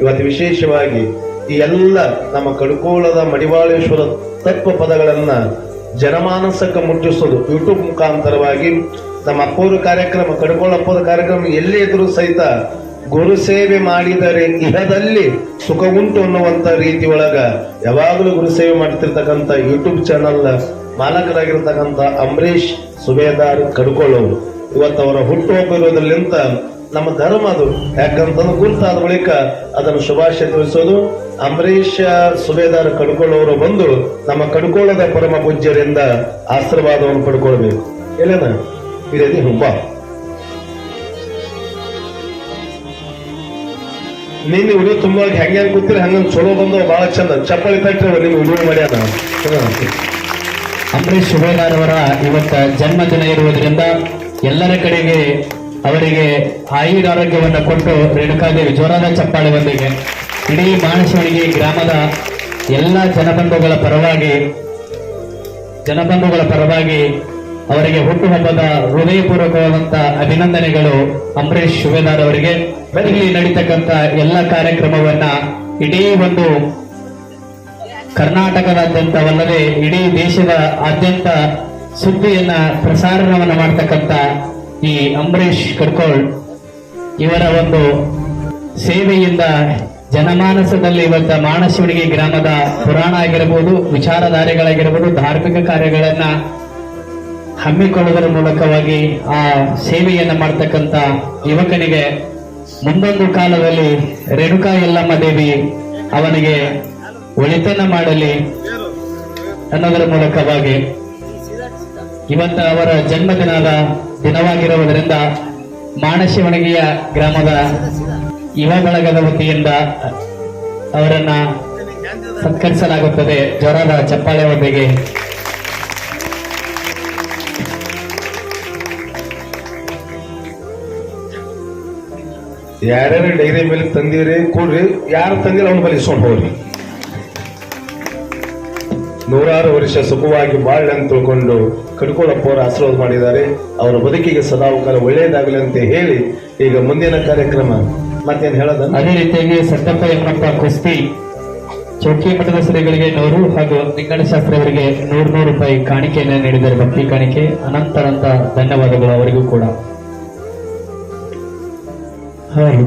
ಇವತ್ತು ವಿಶೇಷವಾಗಿ ಈ ಎಲ್ಲ ನಮ್ಮ ಕಡುಕೋಳದ ಮಡಿವಾಳೇಶ್ವರ ತತ್ವ ಪದಗಳನ್ನ ಜನಮಾನಸಕ್ಕೆ ಮುಟ್ಟಿಸೋದು ಯೂಟ್ಯೂಬ್ ಮುಖಾಂತರವಾಗಿ. ನಮ್ಮ ಅಪ್ಪೋರ ಕಾರ್ಯಕ್ರಮ ಕಡುಕೋಳ ಅಪ್ಪೋರ ಕಾರ್ಯಕ್ರಮ ಎಲ್ಲೇ ಇದ್ರೂ ಸಹಿತ ಗುರು ಸೇವೆ ಮಾಡಿದರೆ ಇಹದಲ್ಲಿ ಸುಖ ಉಂಟು ಅನ್ನುವಂತ ರೀತಿ ಒಳಗ ಯಾವಾಗಲೂ ಗುರು ಸೇವೆ ಮಾಡ್ತಿರ್ತಕ್ಕಂಥ ಯೂಟ್ಯೂಬ್ ಚಾನಲ್ ಮಾಲಕರಾಗಿರ್ತಕ್ಕಂಥ ಅಂಬರೀಶ್ ಸುಬೇದಾರ್ ಕಡ್ಕೊಳ್ಳೋರು ಇವತ್ತು ಅವರ ಹುಟ್ಟುಹಬ್ಬ ಇರೋದ್ರಲ್ಲಿಂತ ನಮ್ಮ ಧರ್ಮ ಅದು. ಯಾಕಂತಂದ್ರೆ ಗುರುತಾದ ಬಳಿಕ ಅದನ್ನು ಶುಭಾಶಯ ತಿಳಿಸೋದು, ಅಂಬರೀಷ ಸುಬೇದಾರ ಕಡ್ಕೊಳ್ಳೋರು ಬಂದು ನಮ್ಮ ಕಡ್ಕೊಳ್ಳದ ಪರಮ ಪೂಜ್ಯರಿಂದ ಆಶೀರ್ವಾದವನ್ನು ಪಡ್ಕೊಳ್ಬೇಕು. ಎಲ್ಲೇನ? ಇದೇನೆ ಹುಬ್ಬ? ನಿನ್ನ ವಿಡಿಯೋ ತುಂಬಾ ಹೆಂಗೆ ಹೆಂಗ್ ಗೊತ್ತಿಲ್ಲ ಚಲೋ ಬಂದವ ಬಹಳ ಚಂದ. ಚಪ್ಪಳಿ ತಟ್ಟಿ ನಿಮ್ ವಿಡಿಯೋ ಮಾಡ್ಯಾನ. ಅಂಬರೀಶ್ ಸುಬೇದಾರ್ ಅವರ ಇವತ್ತ ಜನ್ಮದಿನ ಇರುವುದರಿಂದ ಎಲ್ಲರ ಕಡೆಗೆ ಅವರಿಗೆ ಆಯುರಾರೋಗ್ಯವನ್ನು ಕೊಟ್ಟು ರೇಣುಕಾದೇವಿ ಜೋರಾದ ಬಂದಿದೆ. ಇಡೀ ಮಾನಸವರಿಗೆ ಗ್ರಾಮದ ಎಲ್ಲ ಜನಬಂಧುಗಳ ಪರವಾಗಿ ಜನಬಂಧುಗಳ ಪರವಾಗಿ ಅವರಿಗೆ ಹುಟ್ಟುಹಬ್ಬದ ಹೃದಯಪೂರ್ವಕವಾದಂಥ ಅಭಿನಂದನೆಗಳು ಅಂಬರೀಶ್ ಸುಬೇದಾರ್ ಅವರಿಗೆ. ಇಲ್ಲಿ ನಡೀತಕ್ಕಂತ ಎಲ್ಲ ಕಾರ್ಯಕ್ರಮವನ್ನ ಇಡೀ ಒಂದು ಕರ್ನಾಟಕದಾದ್ಯಂತವಲ್ಲದೆ ಇಡೀ ದೇಶದ ಆದ್ಯಂತ ಸುದ್ದಿಯನ್ನ ಪ್ರಸಾರಣವನ್ನ ಮಾಡ್ತಕ್ಕಂಥ ಈ ಅಂಬರೀಶ್ ಕಡ್ಕೋಳ್ ಇವರ ಒಂದು ಸೇವೆಯಿಂದ ಜನಮಾನಸದಲ್ಲಿ ಇವತ್ತ ಮಾನಶಿವಣಿಗೆ ಗ್ರಾಮದ ಪುರಾಣ ಆಗಿರಬಹುದು ವಿಚಾರಧಾರೆಗಳಾಗಿರಬಹುದು ಧಾರ್ಮಿಕ ಕಾರ್ಯಗಳನ್ನ ಹಮ್ಮಿಕೊಳ್ಳುವುದರ ಮೂಲಕವಾಗಿ ಆ ಸೇವೆಯನ್ನ ಮಾಡ್ತಕ್ಕಂತ ಯುವಕನಿಗೆ ಮುಂದೊಂದು ಕಾಲದಲ್ಲಿ ರೇಣುಕಾ ಯಲ್ಲಮ್ಮ ದೇವಿ ಅವನಿಗೆ ಒಳಿತನ ಮಾಡಲಿ ಅನ್ನೋದರ ಮೂಲಕವಾಗಿ ಇವತ್ತ ಅವರ ಜನ್ಮದಿನದ ದಿನವಾಗಿರುವುದರಿಂದ ಮಾನಶಿವಣಗಿಯ ಗ್ರಾಮದ ಯುವ ಬಳಗದ ವತಿಯಿಂದ ಅವರನ್ನ ಸತ್ಕರಿಸಲಾಗುತ್ತದೆ. ಜ್ವರದ ಚಪ್ಪಾಳೆ ಒಬ್ಬೆಗೆ ಯಾರ್ಯಾರು ಡೈರಿ ಮೇಲೆ ತಂದಿರಿ ಕೊಡ್ರಿ, ಯಾರು ತಂದಿಲ್ಲ ಅವ್ನ ಬಲಿಸ್ಕೊಂಡು ಹೋಗ್ರಿ. ನೂರಾರು ವರ್ಷ ಸುಖವಾಗಿ ಬಾಳ್ ಅಂತ ತಿಳ್ಕೊಂಡು ಕಡ್ಕೊಳಪ್ಪ ಅವರು ಆಶೀರ್ವಾದ ಮಾಡಿದ್ದಾರೆ. ಅವರ ಬದುಕಿಗೆ ಸದಾವಕಾಲ ಒಳ್ಳೆಯದಾಗಲಿ ಅಂತ ಹೇಳಿ ಈಗ ಮುಂದಿನ ಕಾರ್ಯಕ್ರಮ ಮತ್ತೇನು ಹೇಳೋದ? ಅದೇ ರೀತಿಯಾಗಿ ಸತ್ತಪ್ಪ ಯಮನಪ್ಪ ಕುಸ್ತಿ ಚೌಕಿ ಮಠದ ಶ್ರೀಗಳಿಗೆ ನೂರು ಹಾಗೂ ಶಾಸ್ತ್ರಿ ಅವರಿಗೆ ನೂರು ನೂರು ರೂಪಾಯಿ ಕಾಣಿಕೆಯನ್ನು ನೀಡಿದ್ದಾರೆ ಭಕ್ತಿ ಕಾಣಿಕೆ. ಅನಂತರಂತ ಧನ್ಯವಾದಗಳು ಅವರಿಗೂ ಕೂಡ. ಹೌದು